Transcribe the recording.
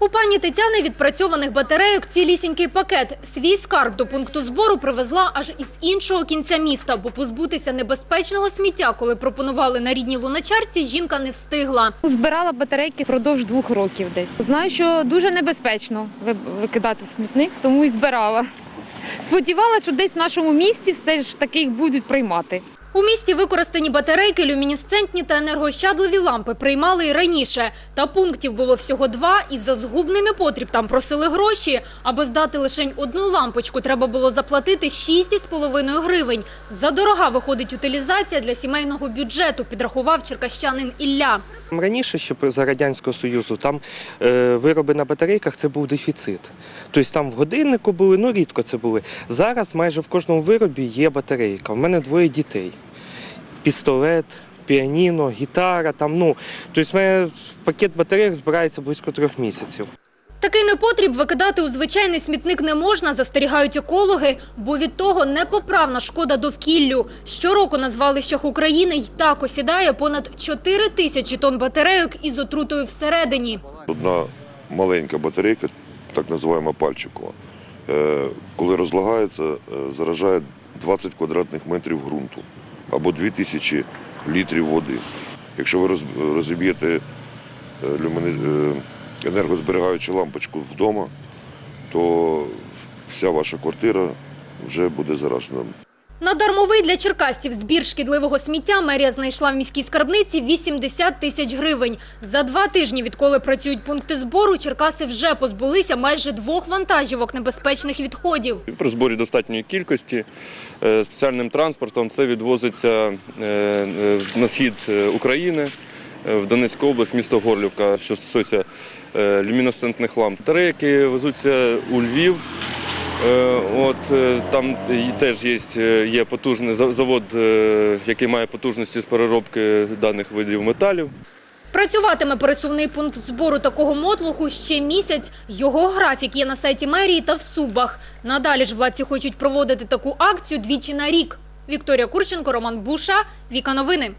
У пані Тетяни відпрацьованих батарейок цілісінький пакет. Свій скарб до пункту збору привезла аж із іншого кінця міста, бо позбутися небезпечного сміття, коли пропонували на рідній луначарці, жінка не встигла. Збирала батарейки впродовж двох років десь. Знаю, що дуже небезпечно викидати в смітник, тому і збирала. Сподівалася, що десь в нашому місті все ж таки їх будуть приймати. У місті використані батарейки, люмінесцентні та енергощадливі лампи приймали і раніше. Та пунктів було всього два, і за згубний непотріб там просили гроші. Аби здати лише одну лампочку, треба було заплатити 6,5 гривень. Задорога виходить утилізація для сімейного бюджету, підрахував черкащанин Ілля. Раніше, ще за Радянського Союзу, там е, вироби на батарейках це був дефіцит. Тобто там в годиннику були, ну рідко це були. Зараз майже в кожному виробі є батарейка. У мене двоє дітей. Пістолет, піаніно, гітара. Там, ну, тобто в мене пакет батарейок збирається близько трьох місяців. Такий непотріб викидати у звичайний смітник не можна, застерігають екологи, бо від того непоправна шкода довкіллю. Щороку на звалищах України й так осідає понад 4 тисячі тонн батарейок із отрутою всередині. Одна маленька батарейка, так називаємо пальчикова, е, коли розлагається, е, заражає 20 квадратних метрів ґрунту або 2000 літрів води. Якщо ви роз- розіб'єте е, е, енергозберігаючу лампочку вдома, то вся ваша квартира вже буде заражена. На дармовий для черкасців збір шкідливого сміття мерія знайшла в міській скарбниці 80 тисяч гривень. За два тижні, відколи працюють пункти збору, черкаси вже позбулися майже двох вантажівок небезпечних відходів. При зборі достатньої кількості е, спеціальним транспортом це відвозиться е, е, на схід України, в Донецьку область, місто Горлівка, що стосується люмінесцентних ламп. Тарейки везуться у Львів. Е, От е, там теж є, е, є потужний за- завод, який має потужності з переробки даних видів металів. Працюватиме пересувний пункт збору такого мотлуху ще місяць. Його графік є на сайті мерії та в Субах. Надалі ж владці хочуть проводити таку акцію двічі на рік. Вікторія Курченко, Роман Буша, Віка Новини.